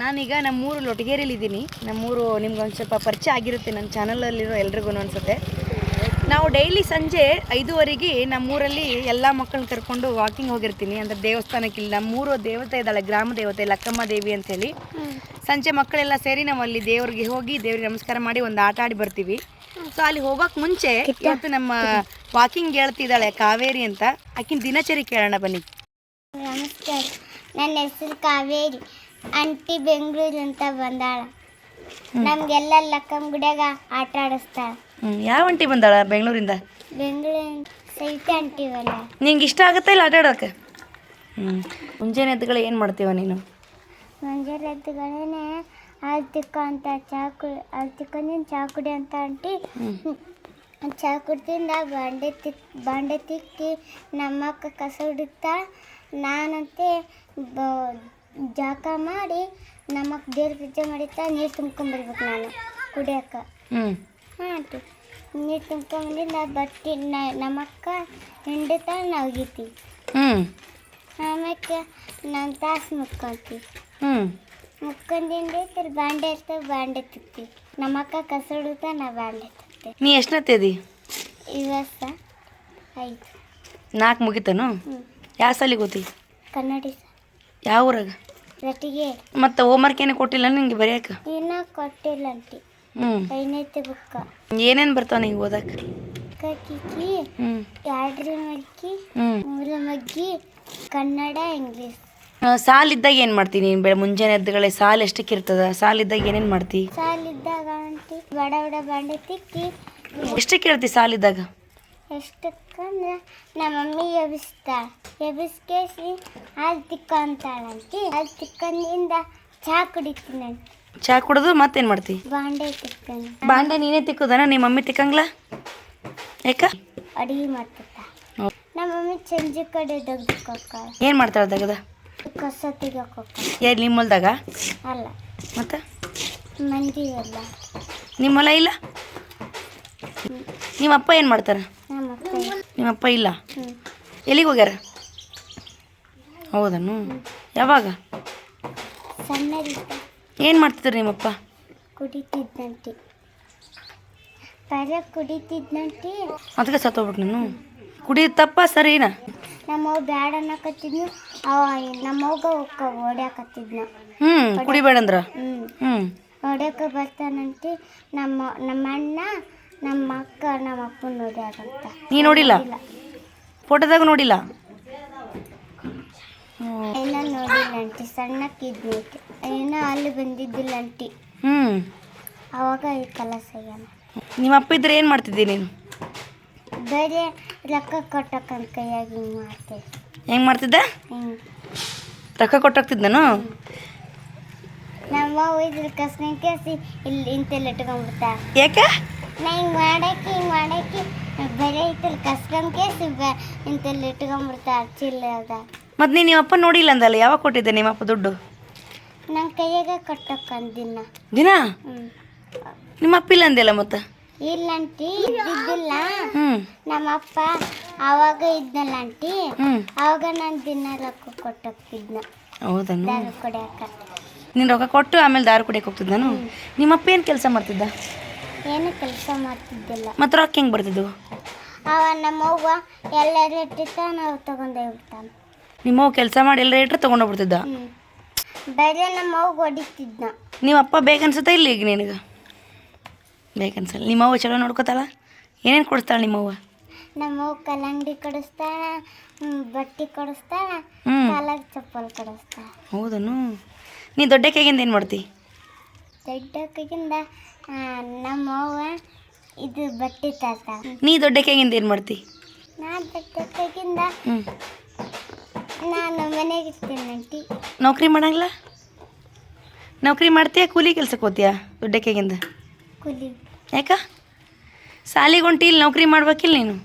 ನಾನೀಗ ನಮ್ಮೂರು ಲೊಟಗೇರಿಲಿದ್ದೀನಿ ನಮ್ಮೂರು ನಿಮ್ಗೆ ಒಂದು ಸ್ವಲ್ಪ ಪರಿಚಯ ಆಗಿರುತ್ತೆ ನನ್ನ ಚಾನಲಲ್ಲಿರೋ ಎಲ್ರಿಗೂ ಅನಿಸುತ್ತೆ ನಾವು ಡೈಲಿ ಸಂಜೆ ಐದುವರೆಗೆ ನಮ್ಮೂರಲ್ಲಿ ಎಲ್ಲ ಮಕ್ಕಳನ್ನ ಕರ್ಕೊಂಡು ವಾಕಿಂಗ್ ಹೋಗಿರ್ತೀನಿ. ಅಂದರೆ ದೇವಸ್ಥಾನಕ್ಕಿಲ್ಲ ನಮ್ಮೂರು ದೇವತೆ ಇದ್ದಾಳೆ ಗ್ರಾಮ ದೇವತೆ ಲಕ್ಕಮ್ಮ ದೇವಿ ಅಂತೇಳಿ. ಸಂಜೆ ಮಕ್ಕಳೆಲ್ಲ ಸೇರಿ ನಾವು ಅಲ್ಲಿ ದೇವ್ರಿಗೆ ಹೋಗಿ ದೇವ್ರಿಗೆ ನಮಸ್ಕಾರ ಮಾಡಿ ಒಂದು ಆಟ ಆಡಿ ಬರ್ತೀವಿ. ಸೊ ಅಲ್ಲಿ ಹೋಗೋಕೆ ಮುಂಚೆ ಇವತ್ತು ನಮ್ಮ ವಾಕಿಂಗ್ ಹೇಳ್ತಿದ್ದಾಳೆ ಕಾವೇರಿ ಅಂತ. ಆಕಿನ ದಿನಚರಿ ಕೇಳೋಣ ಬನ್ನಿ. ನಮಸ್ಕಾರ. ನನ್ನ ಹೆಸರು ಕಾವೇರಿ. ಅಂಟಿ ಬೆಂಗಳೂರು ಅಂತ ಬಂದಾಳ. ನಮ್ಗೆಲ್ಲ ಲಕ್ಕಂ ಗುಡಿಯಾಗ ಆಟ ಆಡಿಸ್ತಾಳ. ಹ್ಞೂ ಯಾವ ಅಂಟಿ ಬಂದಾಳ ಬೆಂಗಳೂರಿಂದ? ಬೆಂಗಳೂರು ಸೈತೆ ಬಂದ ನಿಂಗೆ ಇಷ್ಟ ಆಗುತ್ತಾ ಇಲ್ಲ ಆಟ ಆಡೋಕೆ? ಹ್ಞೂ ಮುಂಜಾನೆ ಎದ್ದುಗಳು ಏನು ಮಾಡ್ತೀವ ನೀನು? ಮುಂಜಾನೆ ಎದ್ದುಗಳೇನೆ ಹಾಲು ತಿಕ್ಕ ಅಂತ ಚಾ ಕುಡಿ ಹಾಲು ನೀನು ಚಾ ಕುಡಿ ಅಂತ ಅಂಟಿ ಚಾ ಕುಡ್ದಿಂದ ಬಾಂಡೆ ತಿಕ್ ಬಾಂಡೆ ತಿಕ್ಕಿ ನಮ್ಮಕ್ಕ ಕಸ ಹುಡುಕ್ತಾ ನಾನಂತೆ ಬ ಜಾಕ ಮಾಡಿ ನಮ್ಮಕ್ಕ ದೇವ್ರ ಪೂಜೆ ಮಾಡಿತ್ತ ನೀರು ತುಂಬ್ಕೊಂಬರ್ಬೇಕು ನಾನು. ಕುಡಿಯೋಕೆ ಹ್ಞೂ ಹಾಂ ನೀರು ತುಂಬ್ಕೊಂಬಂದಿದ್ದು ನಾ ಬಟ್ಟೆ ನಮ್ಮಕ್ಕ ಹಿಂಡುತ್ತಾ ನಾವು ಒಗಿತೀವಿ ಹ್ಞೂ ಆಮೇಲೆ ನಾನು ತಾಸು ಮುಕ್ಕೊಂತೀವಿ ಹ್ಞೂ ಮುಕ್ಕೊಂಡಿಂದ ತಿರ್ ಬಾಂಡೆ ಇರ್ತವೆ ಬಾಂಡೆ ತಿಕ್ತಿ ನಮ್ಮಕ್ಕ ಕಸ ಹುಡುಕ್ತಾ ನಾ ಬಾಂಡೆ ತಿಕ್ತೆ ನೀ ಎಷ್ಟನತ್ತೇದಿ ಇವತ್ತ ಐದು. ನಾಲ್ಕು ಮುಗಿತನು? ಯಾವ ಸಾಲಿಗೆ ಓದಿ ಕನ್ನಡಿ ಯಾವ ಊರಾಗ? ರೊಟ್ಟಿಗೆ ಮತ್ತೆ ಹೋಮ್ವರ್ಕ್ ಏನು ಕೊಟ್ಟಿಲ್ಲ ನಿಂಗೆ ಬರೆಯೋಕೆ? ಇನ್ನೂ ಕೊಟ್ಟಿಲ್ಲ ಅಂಟಿ ಹ್ಞೂ ಐದನೇತೆ ಬುಕ್ಕ. ಏನೇನು ಬರ್ತಾವ ನಿಂಗೆ ಓದಕ್ಕೆ ಕಿಕ್ಕಿ ಹ್ಞೂ ಎರಡ್ರ ಮಗ್ಗಿ ಮೂರ ಮಗ್ಗಿ ಕನ್ನಡ ಇಂಗ್ಲೀಷ್. ಸಾಲಿದ್ದಾಗ ಏನು ಮಾಡ್ತೀನಿ ನೀನು ಬೆ ಮುಂಜಾನೆ ಎದ್ದುಗಳೇ ಸಾಲು ಎಷ್ಟಕ್ಕೆ ಇರ್ತದ? ಸಾಲಿದ್ದಾಗ ಏನೇನು ಮಾಡ್ತಿ? ಸಾಲಿದ್ದಾಗ ಆಂಟಿ ಬಡ ಬಡ ಬಾಂಡೆ ತಿಕ್ಕಿ. ಎಷ್ಟಕ್ಕೆ ಇರ್ತಿ ಸಾಲಿದ್ದಾಗ? ಎಷ್ಟಕ್ಕಂದ್ರೆ ನಮ್ಮ ಮಮ್ಮಿ ಎಬ್ಬಿಸ್ತಾಳ ಎಬ್ಬಿಸ್ಕೇಸಿ ಹಾಲು ತಿಕ್ಕೊಂತಾಳಂತಿ. ಹಾಲು ತಿಕ್ಕೊಂಡಿಂದ ಚಹಾ ಕುಡಿತೀನಂತೆ. ಚಹಾ ಕುಡಿದು ಮತ್ತೇನು ಮಾಡ್ತಿ? ಬಾಂಡೆ ತಿಕ್ಕೊಂಡು. ಬಾಂಡೆ ನೀನೇ ತಿಕ್ಕೋದನ? ನಿಮ್ಮ ಮಮ್ಮಿ ತಿಕ್ಕಂಗ್ಲ? ಯಾಕ? ಅಡಿಗೆ ಮಾಡ್ತಿದ್ದ. ನಮ್ಮ ಮಮ್ಮಿ ಚಂಜಿ ಕಡೆ ದಗ್ದಕ್ಕೋಕ್ಕಾಳ ಏನು ಮಾಡ್ತಾಳೆ ದಗದ ಕಸ ತೆಗಿಯೋಕ್ಕೋಕ್ಕಾಳ ಏ ನಿಮ್ಮ ಹೊಲ್ದಾಗ? ಅಲ್ಲ. ಮತ್ತೆ? ಮಂದಿ ಎಲ್ಲ ನಿಮ್ಮ ಹೊಲ ಇಲ್ಲ? ನಿಮ್ಮ ಅಪ್ಪ ಏನು ಮಾಡ್ತಾರೆ? ನಮ್ಮ ಅಪ್ಪ ನಿಮ್ಮ ಅಪ್ಪ ಇಲ್ಲ ಎಲ್ಲಿಗೆ ಹೋಗ್ಯಾರ? ಹೌದನು? ಯಾವಾಗ? ಏನು ಮಾಡ್ತಿದ್ರು ನಿಮ್ಮಪ್ಪ? ಕುಡಿತಿದ್ದಂಟಿ ಪರ ಕುಡಿತಿದ್ದಂಟಿ ಅದಕ್ಕೆ ಸತ್ತೋಗ್ಬಿಟ್ಟು ನಾನು? ಕುಡಿಯೋದು ತಪ್ಪ ಸರಿನಾ? ನಮ್ಮವ್ ಬ್ಯಾಡ ಅನ್ನಕತ್ತಿದ್ನು. ಅವ ನಮ್ಮವ್ಗ ಒಕ್ಕ ಓಡ್ಯಾಕತ್ತಿದ್ನ. ಹ್ಞೂ ಕುಡಿಬೇಡಂದ್ರ? ಹ್ಞೂ ಹ್ಞೂ ಓಡ್ಯಾಕ ಬರ್ತಾನಂತೆ. ನಮ್ಮ ನಮ್ಮ ಅಣ್ಣ ನಮ್ಮ ಅಕ್ಕ ನಮ್ಮ ಅಪ್ಪನ ನೋಡ್ಯಾರಂತ ನೀ ನೋಡಿಲ್ಲ? ಫೋಟೋದಾಗ ನೋಡಿಲ್ಲ? ಏನ ನೋಡಿಲ್ಲ ಅಂಟಿ ಸಣ್ಣಕ್ಕಿದ್ನಿ ಏನ ಅಲ್ಲಿ ಬಂದಿದ್ದಿಲ್ಲ ಅಂಟಿ ಹ್ಞೂ ಅವಾಗ ಈ ಕೆಲಸ ಏನು ನಿಮ್ಮ ಅಪ್ಪ ಇದ್ರೆ ಏನು ಮಾಡ್ತಿದ್ದಿ ನೀನು? ಬೇರೆ ರೊಕ್ಕ ಕೊಟ್ಟಕ್ಕಂತ ಕೈಯಾಗಿ ಹಿಂಗೆ ಮಾಡ್ತೇವೆ ಹೆಂಗೆ ಮಾಡ್ತಿದ್ದೆ? ಹಿಂಗೆ. ರೊಕ್ಕ ಕೊಟ್ಟೋಗ್ತಿದ್ದನು ನಮ್ಮ ಇದ್ರ ಕಸ್ನ ಕೇಸಿ ಇಲ್ಲಿ ಇಂತೆಲ್ಲ ಇಟ್ಕೊಂಡ್ಬಿಡ್ತಾರ ಯಾಕೆ? ನಾ ಹಿಂಗೆ ಮಾಡಕ್ಕೆ ಹಿಂಗೆ ಮಾಡಕ್ಕೆ ಬೇರೆ ಐತಲ್ಲಿ ಕಸ್ಕೊಂಡ್ ಕೇಸಿ ಇಂತಲ್ಲಿ ಇಟ್ಕೊಂಬಿಡ್ತಾ ಇಟ್ಕೊಂಡ್ಬಿಡ್ತಾರ ಚಿಲ್ಲದ ಮತ್ತು ನೀನು ನಿಮ್ಮ ಅಪ್ಪ ನೋಡಿಲ್ಲ ಅಂದಲ್ಲ ಯಾವಾಗ ಕೊಟ್ಟಿದ್ದೆ ನಿಮ್ಮ ಅಪ್ಪ ದುಡ್ಡು? ನನ್ನ ಕೈಯಾಗ ಕಟ್ಟಕ್ಕಂದಿನ ದಿನ. ಹ್ಞೂ ನಿಮ್ಮ ಅಪ್ಪ ಇಲ್ಲ ಅಂದಿಲ್ಲ ಮತ್ತು? ಇಲ್ಲಂಟಿ ಇದ್ದಿಲ್ಲ ಹ್ಞೂ ನಮ್ಮ ಅಪ್ಪ ಆವಾಗ ಇದ್ನಲ್ಲ ಅಂಟಿ ಆವಾಗ ನಾನು ದಿನ ರೊಕ್ಕ ಕೊಟ್ಟೋಗ್ತಿದ್ನ ಹೌದನು? ದಾರು ನೀನು ರೊಕ್ಕ ಕೊಟ್ಟು ಆಮೇಲೆ ದಾರು ಕುಡಿಯಕ್ಕೆ ಹೋಗ್ತಿದ್ದ ನಾನು? ನಿಮ್ಮ ಅಪ್ಪ ಏನು ಕೆಲಸ ಮಾಡ್ತಿದ್ದ? ಏನು ಕೆಲಸ ಮಾಡ್ತಿದ್ದಿಲ್ಲ. ಮತ್ತು ರೊಕ್ಕ ಹೆಂಗೆ ಬರ್ತಿದ್ವು? ಅವ ನಮ್ಮ ಅವ್ವ ಎಲ್ಲರೂ ಇಟ್ಟಿರ್ತ ನಾವು ತಗೊಂಡೇ ಬಿಡ್ತಾನೆ ನಿಮ್ಮವ್ ಕೆಲಸ ಮಾಡಿ ಎಲ್ಲ ಇಟ್ರೆ ತೊಗೊಂಡೋಗ್ಬಿಡ್ತಿದ್ದ ಬಿಡ್ತಿದ್ದ ಬೇರೆ ನಮ್ಮ ಅವ್ಗ ಹೊಡಿತಿದ್ನ. ನಿಮ್ಮ ಅಪ್ಪ ಬೇಕು ಅನ್ಸುತ್ತಾ ಇಲ್ಲ ಈಗ ನಿನಗೆ? ಬೇಕನ್ಸಲ್ಲ ನಿಮ್ಮವ್ವ ಚಲೋ ನೋಡ್ಕೋತಾಳ? ಏನೇನು ಕೊಡಿಸ್ತಾಳೆ ನಿಮ್ಮವ್ವ? ನಮ್ಮ ಅವ್ವ ಕಲ್ಲಂಗಡಿ ಕೊಡಿಸ್ತಾಳ ಬಟ್ಟೆ ಕೊಡಿಸ್ತಾಳ ಕಾಲಾಗ ಚಪ್ಪಲ್ ಕೊಡಿಸ್ತಾಳ. ಹೌದನು. ನೀ ದೊಡ್ಡ ಕೈಗಿಂದ ಏನು ಮಾಡ್ತಿ? ದೊಡ್ಡ ಕೈಗಿಂದ ಆ, ನಮ್ಮ ಅವ್ವ ಇದು ಬಟ್ಟೆ ತರ್ತಾಳ ನೀ ದೊಡ್ಡ ಕೈಗಿಂದ ಏನು ಮಾಡ್ತಿ? ನಾನು ದೊಡ್ಡ ಕೈಗಿಂದ ಹ್ಞೂ ನಾನು ಮನೆಗೆ ಇರ್ತೀನಿ ಆಂಟಿ. ನೌಕರಿ ಮಾಡಂಗಿಲ್ಲ? ನೌಕರಿ ಮಾಡ್ತೀಯಾ ಕೂಲಿ ಕೆಲ್ಸಕ್ಕೆ ಹೋಗ್ತೀಯಾ ದೊಡ್ಡ ಕೈಗಿಂದ ಕೂಲಿ. ಯಾಕ? ಸಾಲಿಗೆ ಹೊಂಟಿ ಇಲ್ಲಿ ನೌಕರಿ ಮಾಡ್ಬೇಕಿಲ್ಲ ನೀನು?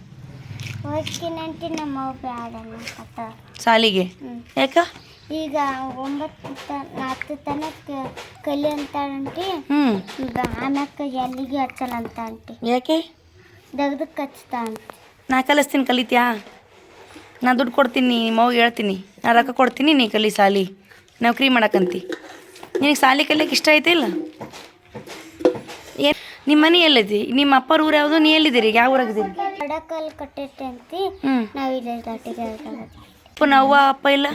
ಹೋಗ್ತೀನಿ ಆಂಟಿ ನಮ್ಮ ಅವ್ವ ಬೇಡ ಸಾಲಿಗೆ? ಹ್ಞೂ ಯಾಕ? ಈಗ ಒಂಬತ್ತು ಹತ್ತು ತನಕ ಕಲಿ ಅಂತಾಳಂಟಿ ಹ್ಞೂ ಆಮ್ಯಾಕ ಎಲ್ಲಿಗೆ ಹಚ್ಚಲ್ಲ ಅಂತ ಅಂಟಿ ಯಾಕೆ? ದಗ್ದಕ್ಕೆ ಹಚ್ತಾ ಅಂತ ನಾ ಕಲಿಸ್ತೀನಿ ಕಲಿತ್ಯಾ? ನಾ ದುಡ್ಡು ಕೊಡ್ತೀನಿ ನಿಮ್ಮ ಅವ್ಗೆ ಹೇಳ್ತೀನಿ. ನಾ ರೊಕ್ಕ ಕೊಡ್ತೀನಿ ನೀ ಕಲಿ ಸಾಲಿ. ನೌಕರಿ ಮಾಡಕ್ಕಂತಿ ನಿನಗೆ ಸಾಲಿ ಕಲಿಯಕ್ಕೆ ಇಷ್ಟ ಐತೆ ಇಲ್ಲ? ಏನು? ನಿಮ್ಮ ಮನೆ ಎಲ್ಲೈತಿ ನಿಮ್ಮ ಅಪ್ಪರ ಊರು ಯಾವುದು? ನೀ ಎಲ್ಲಿದ್ದೀರಿ? ಯಾವ ಊರಾಗಿದ್ದೀರಿ? ಕಡಕಲ್ ಕಟ್ಟೈತೆ ಅಂತಿ. ಹ್ಞೂ ನಾವು ಇಲ್ಲಿ ಅಪ್ಪ ಅವ್ವ ಅಪ್ಪ ಇಲ್ಲ?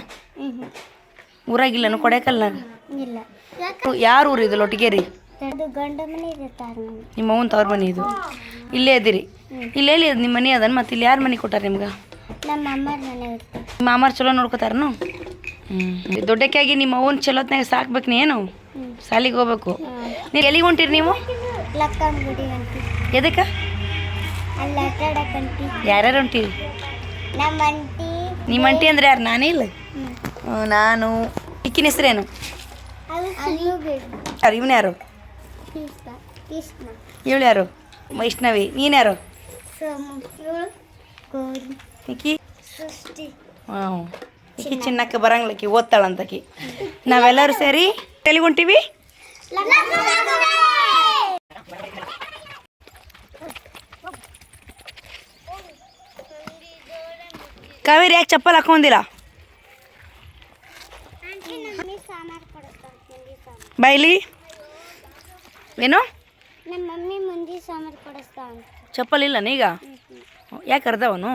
ಊರಾಗಿಲ್ಲನು? ಕೊಡಕಲ್ಲ ಇಲ್ಲ. ಯಾರು ಊರು ಇದು? ಲೊಟ್ಟಿಗೇರಿ ಅದು ಗಂಡ ಮನೆ ಇದೆ ತಾರ ಮನೆ. ನಿಮ್ಮ ಅವನ್ ತವ್ರ ಮನೆ ಇದು? ಇಲ್ಲೇ ಅದಿರಿ ಇಲ್ಲೇ ಎಲ್ಲಿ ನಿಮ್ಮ ಮನೆ ಅದನ್ ಮತ್ತೆ ಇಲ್ಲಿ ಯಾರು ಮನೆ ಕೊಟ್ಟಾರ ನಿಮ್ಗೆ? ನಮ್ಮ ಅಮ್ಮರ ಮನೆ ಇರ್ತದೆ ನಿಮ್ಮ ಮಾಮಾರ್ ಚಲೋ ನೋಡ್ಕೋತಾರನು? ಹ್ಞೂ ದೊಡ್ಡಕ್ಕಾಗಿ ನಿಮ್ಮ ಅವ್ವನ ಚಲೋತ್ನಾಗ ಸಾಕ್ಬೇಕು ನೀ ಏನು ಸಾಲಿಗೆ ಹೋಗ್ಬೇಕು. ನೀವು ಎಲ್ಲಿಗೆ ಹೊಂಟಿರಿ ನೀವು? ಲಕ್ಕಂ ಗುಡಿ ಅಂತಿ ಎದಕ್ಕೆ? ಅಲ್ಲಿ ಆಟ ಆಡಕ್ಕಂತಿ ಯಾರ್ಯಾರು ಹೊಂಟಿರಿ? ನಮ್ಮ ಅಂಟಿ ನಿಮ್ಮ ಅಂಟಿ ಅಂದ್ರೆ ಯಾರು? ನಾನೇ ಇಲ್ಲ? ನಾನು ಇಕ್ಕಿನ ಹೆಸ್ರೇನು ಅಲ್ಲೂ ಬಿಡು ಯಾರು ಇವನು ಯಾರು ಕೃಷ್ಣ ಕೃಷ್ಣ ಇವಳು ಯಾರು ವೈಷ್ಣವಿ ನೀನು ಯಾರು ಸೋಮು ಇವಳು ಗೌರಿ ಈಕಿ ಸೃಷ್ಟಿ ಹಾಂ ಈಕಿ ಚಿನ್ನಕ್ಕೆ ಬರಂಗಿಲ್ಲಕಿ ಓದ್ತಾಳಂತಕಿ ನಾವೆಲ್ಲರೂ ಸೇರಿ ಎಲ್ಲಿಗೆ ಹೊಂಟಿವಿ ಕಾವೇರಿ ಯಾಕೆ ಚಪ್ಪಲ್ ಹಾಕೊಂಡಿಲ್ಲ ಸಾಮಾನು ಕೊಡಿಸ್ತಾಳೆ ಬಾಯ್ಲಿ ಏನು? ನಮ್ಮ ಮಮ್ಮಿ ಮುಂದೆ ಸಾಮಾನು ಕೊಡಿಸ್ತಾ ಚಪ್ಪಲ್ ಇಲ್ಲ ಈಗ ಯಾಕೆ ಅರ್ಧವನು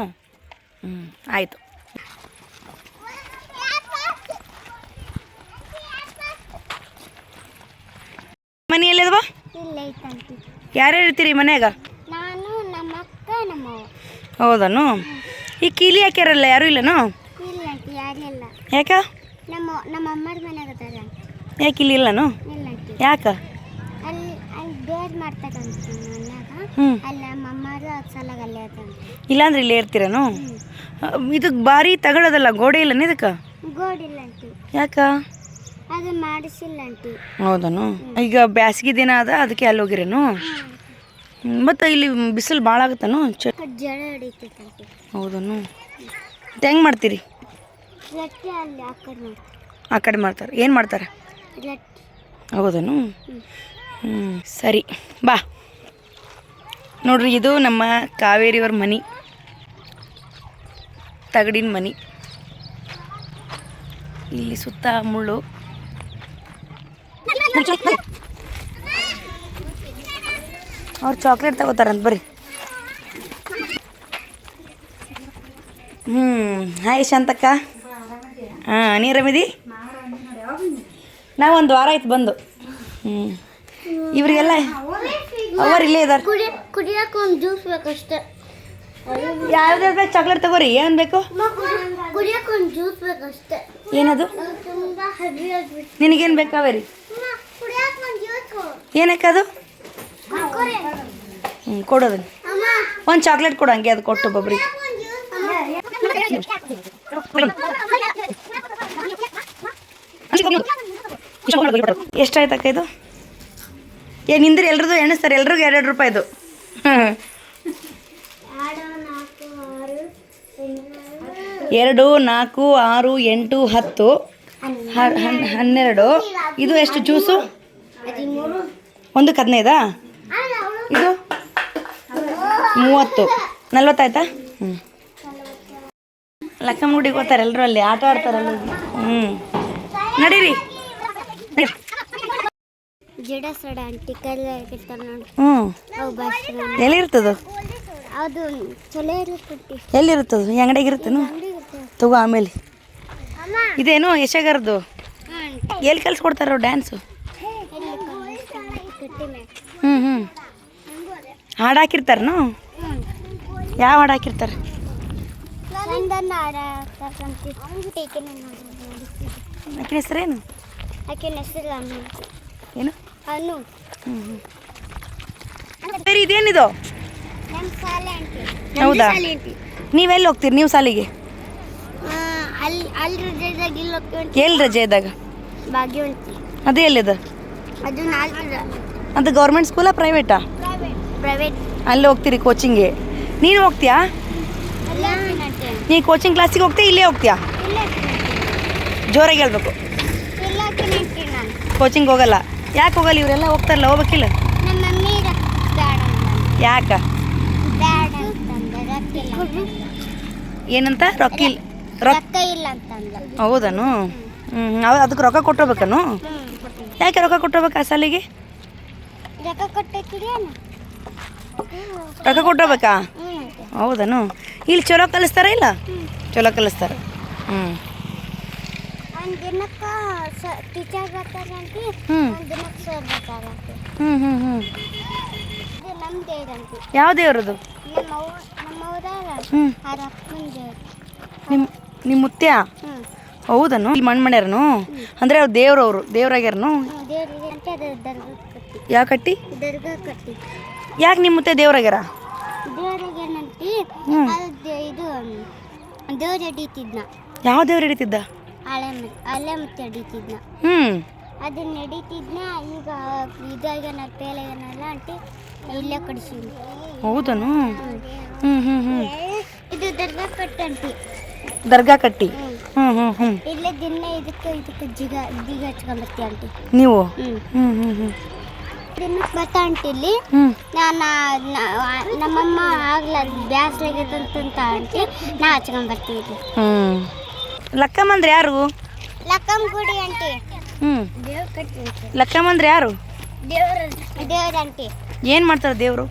ಹ್ಞೂ ಆಯಿತು. ಮನೆ ಎಲ್ಲಿದವ ಇಲ್ಲ ಐತಂತಿ ಯಾರ್ಯಾರು ಇರ್ತೀರಿ ಮನ್ಯಾಗ? ನಾನು ನಮ್ಮ ಅಕ್ಕ ನಮ್ಮ ಹೌದನು? ಈ ಕೀಲಿ ಹಾಕ್ಯಾರಲ್ಲ ಯಾರು ಇಲ್ಲನು? ಇಲ್ಲ ಯಾರಿಲ್ಲ ಯಾಕ? ನಮ್ಮ ನಮ್ಮ ಅಮ್ಮರ ಮನೆಯಾಗ ಯಾಕೆ ಇಲ್ಲಿ ಇಲ್ಲನು? ಯಾಕ? ಇಲ್ಲಾಂದ್ರೆ ಇಲ್ಲೇ ಇರ್ತೀರನು? ಇದಕ್ಕೆ ಭಾರಿ ತಗೊಳ್ಳೋದಲ್ಲ ಗೋಡೆ ಇಲ್ಲನ ಇದಕ್ಕೆ? ಯಾಕ? ಅದು ಮಾಡಿಸಿಲ್ಲ ಆಂಟಿ ಹೌದನು ಈಗ ಬ್ಯಾಸಿಗೆ ದಿನ ಅದ ಅದಕ್ಕೆ ಅಲ್ಲಿ ಹೋಗಿರೇನು? ಮತ್ತು ಇಲ್ಲಿ ಬಿಸಿಲು ಭಾಳ ಆಗುತ್ತನು? ಜಳ ಹಿಡಿತೈತೆ ಹೌದನು? ಹೆಂಗೆ ಮಾಡ್ತೀರಿ? ಆ ಕಡೆ ಮಾಡ್ತಾರೆ. ಏನು ಮಾಡ್ತಾರೆ? ಹೌದನು? ಹ್ಞೂ ಸರಿ. ಬಾ. ನೋಡ್ರಿ ಇದು ನಮ್ಮ ಕಾವೇರಿಯವ್ರ ಮನೆ. ತಗಡಿನ ಮನೆ. ಇಲ್ಲಿ ಸುತ್ತ ಮುಳ್ಳು ಅವ್ರು ಚಾಕ್ಲೇಟ್ ತಗೋತಾರಂತ ಬರ್ರಿ. ಹ್ಞೂ ಹಾಯ್ ಶಾಂತಕ್ಕ. ಹಾಂ ನೀ ಒಂದು ವಾರ ಆಯ್ತು ಬಂದು. ಹ್ಞೂ ಇವರಿಗೆಲ್ಲ ಅವರು ಇಲ್ಲೇ ಇದಾರೆ ಕುಡಿ ಕುಡಿಯಕ್ಕೆ ಒಂದು ಜ್ಯೂಸ್ ಬೇಕಷ್ಟೇ. ಯಾವ್ದಾದ್ರು ಬೇಕು ಚಾಕ್ಲೇಟ್ ತಗೋರಿ. ಏನು ಬೇಕು? ಕುಡಿಯಕ್ಕೆ ಒಂದು ಜ್ಯೂಸ್ ಬೇಕಷ್ಟೇ. ಏನದು? ನಿನಗೇನು ಬೇಕಾವೆ ಜ್ಯೂಸ್ ಏನಕ್ಕದು ಹ್ಞೂ ಕೊಡೋದು ಒಂದು ಚಾಕ್ಲೇಟ್ ಕೊಡು ಹಂಗೆ ಅದು ಕೊಟ್ಟು ಜ್ಯೂಸ್ ಎಷ್ಟಾಯ್ತಕ್ಕ ಇದು? ಏ, ನಿಂದ್ರಿ, ಎಲ್ರದ್ದು ಎಣಿಸ್ತಾರೆ ಎಲ್ರಿಗೂ ಎರಡು ರೂಪಾಯಿದು ಎರಡು, ನಾಲ್ಕು, ಆರು, ಎಂಟು, ಹತ್ತು ಹನ್ನೆರಡು. ಇದು ಎಷ್ಟು, ಜ್ಯೂಸು? ಒಂದಕ್ಕೆ ಹದಿನೈದಾ? ಇದು? ಮೂವತ್ತು. ನಲ್ವತ್ತಾಯ್ತಾ? ಹ್ಞೂ ಲಕ್ಕಮ್ಮಗುಡಿಗೆ ಹೋಗ್ತಾರೆ ಎಲ್ಲರೂ ಅಲ್ಲಿ, ಆಟ ಆಡ್ತಾರೆ ಹ್ಞೂ ನಡೀರಿ. ನಡಿ. ಗಿಡ ಸಡ ಆಂಟಿ ಕಲ್ಲ ಇರ್ತಾರ ನೋಡಿ. ಹ್ಞೂ. ಅವು ಎಲ್ಲಿರ್ತದ? ಅದು ಚಲೋ ಇರುತ್ತೆ ಎಲ್ಲಿರ್ತದ? ಈ ಅಂಗಡಿಯಾಗ ಇರುತ್ತೇನು? ತಗೋ ಆಮೇಲೆ. ಇದೇನು ಯಶಗರ್ದು ಎಲ್ಲಿ ಕಲ್ಸ್ಕೊಡ್ತಾರೋ ಡ್ಯಾನ್ಸು ಡ್ಯಾನ್ಸ್ ಹ್ಞೂ ಹ್ಞೂ. ಹಾಡು ಹಾಕಿರ್ತಾರನು? ಯಾವ ಹಾಡು ಹಾಕಿರ್ತಾರೆ? ಆಕಿನ ಹೆಸರೇನು? ಆಕೆನ ಹೆಸರು ಏನು? ಅನು ಇದೇನಿದು? ಹೌದಾ? ನೀವೆಲ್ಲಿ ಹೋಗ್ತೀರಿ? ನೀವು ಸಾಲಿಗೆ ಅಲ್ಲಿ ಅಲ್ಲಿ ಹೃದಯದಾಗ ಇಲ್ಲಿ ಹೋಗ್ತೀವಿ ಎಲ್ಲಿ ರಜೆ ಇದ್ದಾಗ? ಅದೇ ಎಲ್ಲಿದ? ಅದು ನಾಲ್ಕು ಅದು ಗೌರ್ಮೆಂಟ್ ಸ್ಕೂಲಾ ಪ್ರೈವೇಟಾ ಪ್ರೈವೇಟ್ ಅಲ್ಲಿ ಹೋಗ್ತೀರಿ ಕೋಚಿಂಗ್ಗೆ ನೀನು ಹೋಗ್ತೀಯಾ? ನೀ ಕೋಚಿಂಗ್ ಕ್ಲಾಸಿಗೆ ಹೋಗ್ತೀಯ ಇಲ್ಲೇ ಹೋಗ್ತೀಯಾ? ಇಲ್ಲ ಜೋರಾಗಿ ಹೇಳ್ಬೇಕು. ಕೋಚಿಂಗ್ ಹೋಗಲ್ಲ. ಯಾಕೆ ಹೋಗಲ್ಲ? ಇವರೆಲ್ಲ ಹೋಗ್ತಾರಲ್ಲ ಹೋಗ್ಬೇಕಿಲ್ಲ? ನಮ್ಮ ಮಮ್ಮಿ ಬೇಡ ಯಾಕ? ಬೇಡ ಏನಂತ? ರೊಕ್ಕ ಇಲ್ಲ. ರೊಕ್ಕ ಇಲ್ಲ ಅಂತಂದ ಹೌದನು? ಹ್ಞೂ ಅದಕ್ಕೆ ರೊಕ್ಕ ಕೊಟ್ಟೋಬೇಕನು ಯಾಕೆ ರೊಕ್ಕ ಕೊಟ್ಟೋಗ್ಬೇಕಾ ಸಾಲಿಗೆ? ರೊಕ್ಕ ಕೊಟ್ಟೋಬೇಕಾ ರೊಕ್ಕ ಕೊಟ್ಟೋಗ್ಬೇಕಾ? ಹ್ಞೂ ಹೌದನು? ಇಲ್ಲಿ ಚಲೋ ಕಲಿಸ್ತಾರ ಇಲ್ಲ? ಚಲೋ ಕಲಿಸ್ತಾರ? ಹ್ಞೂ ಒಂದು ದಿನಕ್ಕೆ ಟೀಚರ್ ಬರ್ತಾರಂತೆ ಒಂದು ದಿನಕ್ಕೆ ಸರ್ ಬರ್ತಾರಂತೆ ಹ್ಞೂ ಹ್ಞೂ ಹ್ಞೂ ಇದು ನಮ್ಮ ದೇವ್ರಂತೆ ಯಾವ ದೇವ್ರದು? ನಮ್ಮ ಅವ್ವ ನಮ್ಮ ಅವ್ರ ಹ್ಞೂ ಅವ್ರ ಅಪ್ಪನ ದೇವ್ರು. ನಿಮ್ಮ ನಿಮ್ಮ ಮುತ್ಯ ಹ್ಞೂ ಹೌದನು? ಇಲ್ಲಿ ಮಣ್ಣು ಮಾಡ್ಯಾರನು ಅಂದ್ರೆ ಅವ್ರು ದೇವ್ರವ್ರು ದೇವ್ರಾಗ್ಯಾರನು? ಹ್ಞೂ ದೇವ್ರಿಗೆ ಅಂತ ಅದು ದರ್ಗಾ ಕಟ್ಟಿ. ಯಾವ ಕಟ್ಟಿ? ದರ್ಗಾ ಕಟ್ಟಿ. ಯಾಕೆ ನಿಮ್ಮ ಮುತ್ತೆ ದೇವ್ರಾಗ್ಯಾರ? ದೇವ್ರಿಗೆ ಏನಂತಿ ಅದು ಇದು ದೇವ್ರ ಹಿಡಿತಿದ್ನ. ಯಾವ ದೇವ್ರು ಹಿಡಿತಿದ್ದ? ಹಳೆ ಮ ಹಳೆ ಮತ್ತೆ ಹಿಡಿತಿದ್ನ ಹ್ಞೂ ಅದನ್ನ ಹಿಡಿತಿದ್ನ ಈಗ ಇದಾಗ್ಯಾನ ಪೇಲಾಗ್ಯಾನಲ್ಲ ಅಂಟಿ ಇಲ್ಲೇ ಕಡಿಸಿದ್ವಿ ಹೌದನು? ಹ್ಞೂ ಹ್ಞೂ ಹ್ಞೂ ಇದು ದರ್ಗಾ ಕಟ್ಟಂಟಿ ದರ್ಗಾ ಕಟ್ಟಿ? ಹ್ಞೂ ಹ್ಞೂ ಹ್ಞೂ ಇಲ್ಲೇ ದಿನ ಇದಕ್ಕೆ ಇದಕ್ಕೆ ಜಿಗ ದಿಗ ಹಚ್ಕೊಂಬರ್ತಿ ಆಂಟಿ. ನೀವು? ಹ್ಞೂ ಹ್ಞೂ ಹ್ಞೂ ಹ್ಞೂ ದಿನಕ್ಕೆ ಬರ್ತಾ ಆಂಟಿ ಇಲ್ಲಿ. ನಾನು ನಮ್ಮಮ್ಮ ಆಗ್ಲ ಬ್ಯಾಸ್ರ ಆಗೈತಂತ ಆಂಟಿ ನಾ ಹಚ್ಕೊಂಬರ್ತೀವಿ ಹ್ಞೂ ಲಕ್ಕಮ್ಮಂದ್ರೆ ಯಾರು? ಲಕ್ಕಮ್ಮ ಗುಡಿ ಆಂಟಿ. ಹ್ಮ್. ಲಕ್ಕಮ್ ಕಟ್ಟಿ ಯಾರು? ದೇವ್ರ ದೇವ್ರ ಏನ್ ಮಾಡ್ತಾರೆ ದೇವರು?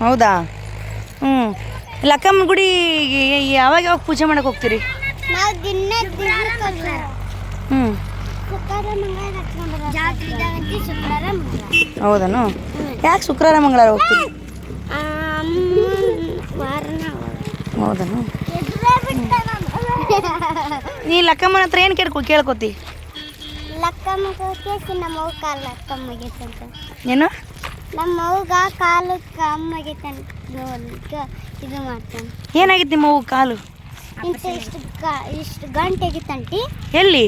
ಹೌದಾ? ಹ್ಮ್. ಲಕ್ಕಮ್ಮ ಗುಡಿ ಯಾವಾಗ ಯಾವಾಗ ಪೂಜೆ ಮಾಡಕ್ ಹೋಗ್ತೀರಿ? ಹೌದನು? ಯಾಕೆ ಶುಕ್ರವಾರ ಮಂಗಳವಾರ ಹೋಗ್ತೀರಿ? ಹೌದನು ನೀ ಲಕ್ಕಮ್ಮನ ಹತ್ರ ಏನು ಕೇಳ್ಕೊ ಕೇಳ್ಕೊತಿ? ಲಕ್ಕಮ್ಮ ಕೇಸಿ ನಮ್ಮ ಅವ್ವ ಕಾಲು ಲಕ್ಕಮ್ಮ ಆಗೈತಂತ ಏನು? ನಮ್ಮ ಅವ್ಗ ಕಾಲು ಕಮ್ಮ ಆಗೈತಂತ ಇದು ಮಾಡ್ತಾನೆ. ಏನಾಗಿತ್ತು ನಿಮ್ಮ ಅವ್ವ ಕಾಲು? ಇಂಥ ಇಷ್ಟು ಇಷ್ಟು ಗಂಟೆ ಆಗಿತ್ತಂಟಿ ಎಲ್ಲಿ?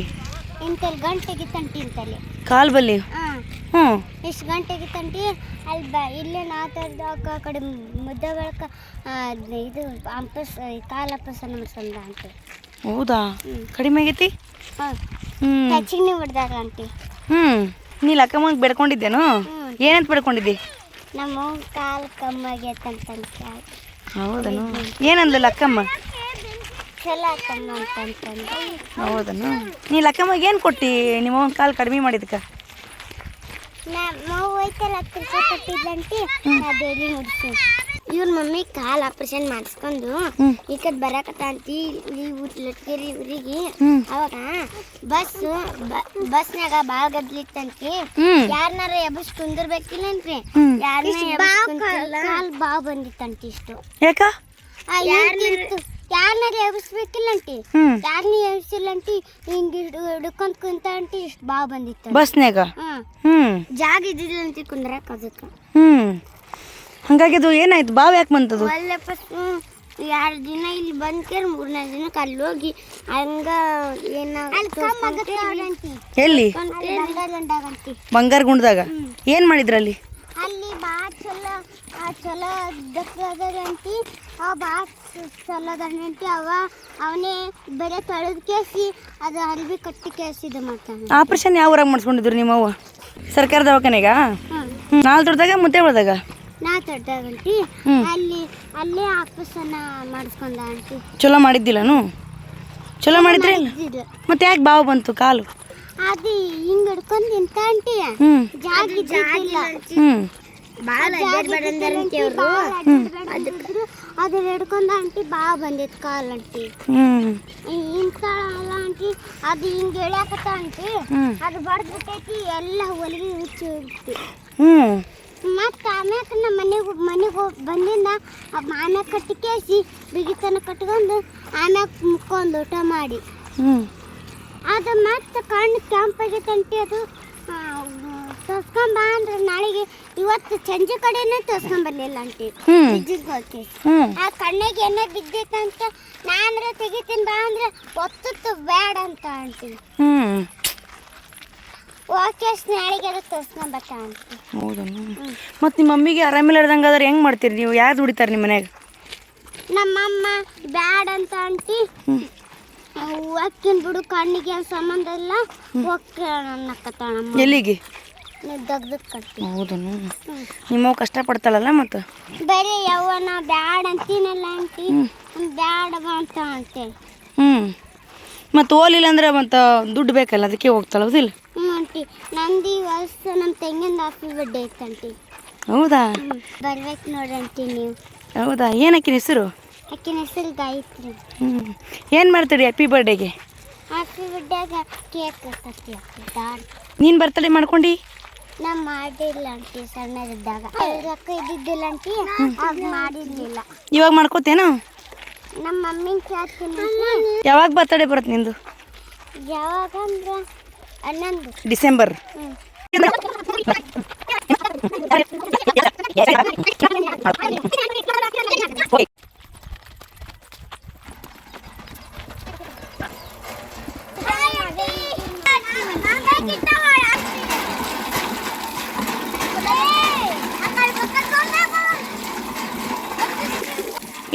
ಇಂತಲ್ಲಿ ಗಂಟೆ ತಂಟಿ ಇಂತಲ್ಲಿ. ಕಾಲು ಬಲ್ಲಿ? ಹಾಂ. ಹ್ಞೂ ಎಷ್ಟು ಗಂಟೆಗೆ ತಂಟಿ ಅಲ್ಲಿ ಬ ಇಲ್ಲೇ ನಾತರ್ದಾಗ ಆ ಕಡೆ ಮುದ್ದೆ ಬೆಳಕ ಇದು ಅಂಪಸ್ ಕಾಲು ಅಪ್ಪಸನ ಮಾಡ್ಸಂದ ಆಂಟಿ ಹೌದಾ. ಕಡಿಮೆ ಆಗೈತಿ? ಹಾಂ. ಹ್ಞೂ ನೀವು ಬಿಡ್ದಾರ ಆಂಟಿ. ಹ್ಞೂ ನೀ ಲಕ್ಕಮ್ಮಂಗೆ ಬೆಡ್ಕೊಂಡಿದ್ದೇನು? ಏನಂತ ಬೆಡ್ಕೊಂಡಿದ್ದಿ? ನಮ್ಮ ಕಾಲು ಕಮ್ಮಾಗೈತಂತ ಹೌದನು? ಏನಂದ್ಲು ಲಕ್ಕಮ್ಮ ಚಲೋ ಆತಮ್ಮ ಅಂತಂತಂದು ಹೌದನು? ನೀ ಲಕ್ಕಮ್ಮಗೆ ಏನು ಕೊಟ್ಟಿ? ನಿಮ್ಮ ಕಾಲು ಕಡಿಮೆ ಮಾಡಿದ್ಕ ನಮ್ಮ ಹೋಯ್ತಲ್ಲ ಹತ್ತು ರೂಪಾಯಿ ಕೊಟ್ಟಿದ್ದಂಟಿ ನಾ ಡೈಲಿ ಮುಡ್ಸಿ ಇವ್ರ ಮಮ್ಮಿ ಕಾಲ್ ಆಪರೇಷನ್ ಮಾಡಿಸ್ಕೊಂಡು ಹ್ಮ್. ಈ ಕಡೆ ಬರಕತ್ತಂತಿ ಲಟ್ಕೇರಿ ಊರಿಗೆ. ಹ್ಞೂ ಅವಾಗ ಬಸ್ ಬಸ್ನಾಗ ಬಾಳ್ ಗದ್ಲಿತ್ತಂತಿ ಯಾರನ್ನಾರ ಯಾರನಾರ ಎಬ್ಬಿಸ್ ಕುಂದಿರ್ಬೇಕಿಲ್ಲನ್ರಿ. ಯಾರನ್ನ ಕಾಲ್. ಬಾವ್ ಬಂದಿತ್ತಂತಿ ಇಷ್ಟು. ಯಾಕ? ಯಾರನ್ನಾರ ಎಬ್ಬಿಸ್ಬೇಕಿಲ್ಲಂಟಿ ಹ್ಞೂ ಯಾರನ್ನ ಎಬ್ಬಿಸಿಲ್ಲಂಟಿ ಹಿಂಗ್ ಹಿಡ್- ಹಿಡ್ಕೊಂಡ್ ಕುಂತಂಟಿ ಇಷ್ಟ ಬಾ ಬಂದಿತ್ತು. ಬಸ್ನ್ಯಾಗ? ಹ್ಮ್. ಜಾಗ ಇದ್ದಿಲ್ಲ ಇದ್ದಿಲ್ಲಂತಿ ಕುಂದ್ರಕ್ ಅದಕ್ಕ. ಹ್ಮ್. ಹಂಗಾಗಿ ಅದು ಏನಾಯ್ತು? ಬಾವು ಯಾಕೆ ಬಂತದು? ಒಳ್ಳೆ ಫಸ್ಟ್ ಎರಡು ದಿನ ಇಲ್ಲಿ ಬಂದ್ಕೇರ್ ಮೂರನೇ ದಿನಕ್ಕೆ ಅಲ್ಲಿ ಹೋಗಿ ಹಂಗ ಏನ ಎಲ್ಲಿ? ಬಂಗಾರ ಗುಂಡದಾಗ ಏನ್ ಮಾಡಿದ್ರಲ್ಲಿ? ಚಲೋ ದಕ್ಕದಂತಿ ಅವ ಭಾಳ ಚಲೋ ಅದಂತಿ ಅವ ಅವನೇ ಬರೀ ತೊಳೆದು ಕೇಸಿ ಅದು ಅರ್ಬಿ ಕಟ್ಟಿ ಕೇಸಿ ಇದು ಮಾಡ್ತಾನೆ. ಆಪ್ರೇಷನ್ ಯಾವ ಊರಾಗ ಮಾಡಿಸ್ಕೊಂಡಿದ್ರು ನಿಮ್ಮವ್ವ ಸರ್ಕಾರ ದವಾಖಾನೆಗ? ನಾಲ್ ದೊಡ್ಡದಾಗ ಮುದ್ದೆ ಹೊಡೆದಾಗ ನಾ ದೊಡ್ಡದಂತಿ. ಅಲ್ಲಿ ಅಲ್ಲೇ ಆಪ್ರೇಷನ್ ಮಾಡಿಸ್ಕೊಂಡ ಅಂತಿ ಚಲೋ ಮಾಡಿದ್ದಿಲ್ಲನು? ಚಲೋ ಮಾಡಿದ್ರೆ? ಇಲ್ಲ ಮತ್ತೆ ಯಾಕೆ ಬಾವು ಬಂತು ಕಾಲು? ಅದು ಹಿಂಗ್ ಹಿಡ್ಕೊಂಡ್ ನಿಂತ ಆಂಟಿ ಹ್ಞೂ ಜಾಗ ಇದ್ದಿದ್ದಿಲ್ಲ ಹ್ಞೂ ಅದು ಹಿಡ್ಕೊಂಡ್ ಆಂಟಿ ಬಾ ಬಂದಿತ್ತು ಕಾಲ್ ಆಂಟಿ ಹ್ಞೂ ಇಂಥ ಅಲ್ಲ ಆಂಟಿ ಅದು ಹಿಂಗ್ ಎಳ್ಯಾಕತ್ತ ಆಂಟಿ ಅದು ಬಡ್ದ್ಬಿಟ್ಟೈತಿ ಎಲ್ಲ ಹೊಲಿಗೆ ಹುಚ್ಚಿ ಹೋಗ್ತಿ ಹ್ಞೂ ಮತ್ತೆ ಆಮ್ಯಾಕ ನಮ್ಮ ಮನೆಗೆ ಮನೆಗೆ ಹೋಗಿ ಬಂದಿಂದ ಆಮ್ಯಾಗ ಕಟ್ಟಿ ಕೇಸಿ ಬಿಗಿತನ ಕಟ್ಕೊಂಡು ಆಮ್ಯಾಗ ಮುಕ್ಕೊಂಡು ಊಟ ಮಾಡಿ. ಹ್ಮ್. ಅದು ಮತ್ತೆ ಕಣ್ಣು ಕೆಂಪಾಗೈತಂಟಿ ಅದು. ತೋರ್ಸ್ಕೊಂಬ ಅಂದ್ರೆ ನಾಳೆಗೆ ಇವತ್ತು ಸಂಜೆ ಕಡೆನೇ ತೋರ್ಸ್ಕೊಂಬರ್ಲಿಲ್ಲ ಅಂಟಿ ಹ್ಞೂ ಫ್ರಿಜ್ಜಿಗೆ ಹೋಗಿ. ಆ ಕಣ್ಣಿಗೆ ಏನೋ ಬಿದ್ದಿತ್ತಂತ ನಾನ್ರೆ ತೆಗಿತೀನಿ ಬಾ ಅಂದ್ರೆ ಒತ್ತು ಬೇಡ ಅಂತ ಅಂಟಿ ಓಕೆ ನಾಳೆಗೆ ಅದು ತೋರ್ಸ್ಕೊಂಬತ್ತ ಅಂತ ಹೌದಾ ಮತ್ತು ನಿಮ್ಮ ಮಮ್ಮಿಗೆ ಆರಾಮಿಲ್ಲಾರ್ದಂಗೆ ಆದ್ರೆ ಹೆಂಗೆ ಮಾಡ್ತೀರಿ ನೀವು? ಯಾರು ದುಡಿತಾರೆ ನಿಮ್ಮ ಮನ್ಯಾಗ ನಮ್ಮಮ್ಮ ಬ್ಯಾಡ ಅಂತ ಅಂಟಿ ಅಕ್ಕಿನ ಬಿಡು ಕಣ್ಣಿಗೆ ಏನು ಸಂಬಂಧ ಇಲ್ಲ. ಅನ್ನಕತ್ತಾಳಮ್ಮ ಎಲ್ಲಿಗೆ? ಹೌದನು ನಿಮ್ಮವ್ ಕಷ್ಟಪಡ್ತಾಳಲ್ಲ ಮತ್ತು? ಬರೀ ಯವ್ವನ ಬ್ಯಾಡ ಅಂತೀನಲ್ಲ ಆಂಟಿ. ಬ್ಯಾಡ ಅಂತ ಅಂತೆ ಹ್ಞೂ ಮತ್ತು ಓಲಿಲ್ಲ ಅಂದ್ರೆ ಮತ್ತು ದುಡ್ಡು ಬೇಕಲ್ಲ ಅದಕ್ಕೆ ಹೋಗ್ತಾಳ ಹೌದಿಲ್ಲ ಹ್ಞೂ ಆಂಟಿ. ನಂದು ವರ್ಷ ನಮ್ಮ ತೆಂಗಿನ ಹ್ಯಾಪಿ ಬರ್ಡೇ ಐತೆ ಆಂಟಿ. ಹೌದಾ? ಬರ್ಬೇಕು ನೋಡ್ರಂಟಿ ನೀವು. ಹೌದಾ? ಏನಕ್ಕಿನ ಹೆಸರು? ಆಕಿನ ಹೆಸರು ಗಾಯತ್ರಿ. ಹ್ಞೂ ಏನು ಮಾಡ್ತೀರಿ ಹ್ಯಾಪಿ ಬರ್ಡೇಗೆ ಹ್ಯಾಪಿ ಬರ್ಡೇಗ ಕೇಕ್ ದಾರ್ ನೀನು ಬರ್ತಡೇ ಮಾಡ್ಕೊಂಡು? ನಾ ಮಾಡಿಲ್ಲ ಆಂಟಿ ಸಣ್ಣದಿದ್ದಾಗ. ರೊಕ್ಕ ಇದ್ದಿದ್ದಿಲ್ಲ ಆಂಟಿ ಆಗ ಮಾಡಿರ್ಲಿಲ್ಲ. ಇವಾಗ ಮಾಡ್ಕೋತೇನು? ನಮ್ಮ ಮಮ್ಮಿನ ಕೇಳ್ತೀನಿ ಯಾವಾಗ ಬರ್ತಡೇ ಬರುತ್ತೆ ನಿಂದು? ಯಾವಾಗ ಅಂದ್ರೆ ಹನ್ನೊಂದು. ಡಿಸೆಂಬರ್.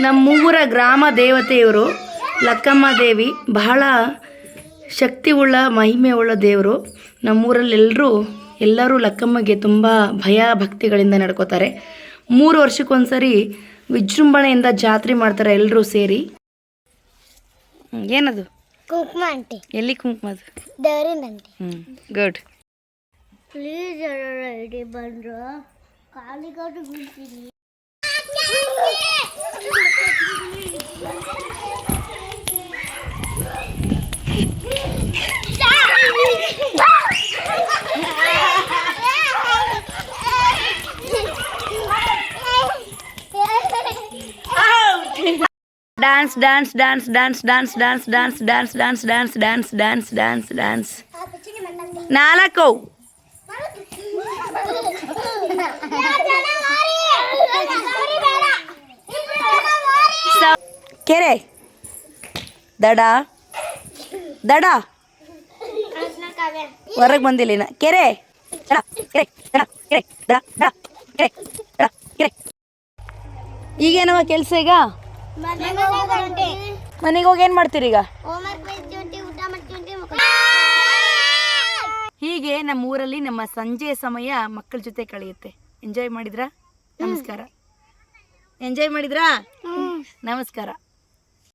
ನಮ್ಮೂರ ಗ್ರಾಮ ದೇವತೆಯವರು ಲಕ್ಕಮ್ಮ ದೇವಿ ಬಹಳ ಶಕ್ತಿವುಳ್ಳ ಮಹಿಮೆ ಉಳ್ಳ ದೇವರು. ನಮ್ಮೂರಲ್ಲೆಲ್ಲರೂ ಎಲ್ಲರೂ ಎಲ್ಲರೂ ಲಕ್ಕಮ್ಮಗೆ ತುಂಬ ಭಯ ಭಕ್ತಿಗಳಿಂದ ನಡ್ಕೋತಾರೆ. ಮೂರು ವರ್ಷಕ್ಕೊಂದ್ಸರಿ ವಿಜೃಂಭಣೆಯಿಂದ ಜಾತ್ರೆ ಮಾಡ್ತಾರೆ ಎಲ್ಲರೂ ಸೇರಿ. ಏನದು? ಕುಂಕುಮ ಅಂಟಿ ಎಲ್ಲಿ ಕುಂಕುಮ ಹ್ಞೂ ಗುಡ್. ಪ್ಲೀಸ್ ಬಂದ್ರು. ಕಾಲಿಗಾಡು ಬೀಳ್ತೀನಿ dance dance dance dance dance dance dance dance dance dance dance dance dance dance ನಾಲ್ಕು ಸ- ಕೆರೆ. ದಡ. ದಡ. ಹೊರಗೆ ಬಂದಿಲ್ಲ. ಕೆರೆ. ಈಗೇನವ ಕೆಲಸ ಈಗ? ಮನೆಗೆ ಹೋಗಿ ಏನು ಮಾಡ್ತೀರಿ ಈಗ? ಹೀಗೆ ನಮ್ಮ ಊರಲ್ಲಿ ನಮ್ಮ ಸಂಜೆಯ ಸಮಯ ಮಕ್ಕಳ ಜೊತೆ ಕಳೆಯುತ್ತೆ. ಎಂಜಾಯ್ ಮಾಡಿದ್ರಾ? ನಮಸ್ಕಾರ. ಎಂಜಾಯ್ ಮಾಡಿದ್ರಾ? ನಮಸ್ಕಾರ.